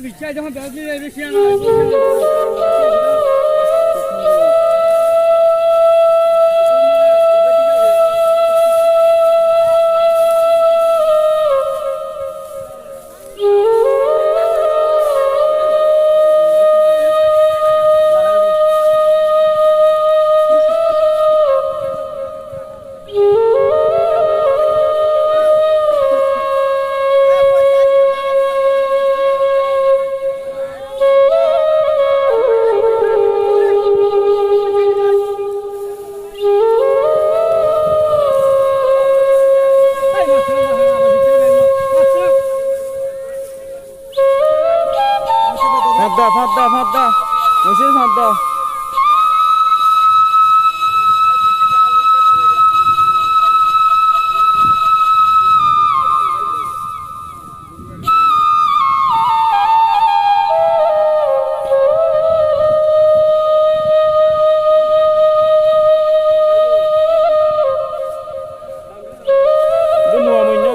বিচার যখন বেশি ফাঁদ দাও ফাঁদ দাও ফাঁদ দাও মেশিন ফাঁদ দাও Itu nuwa mo nyo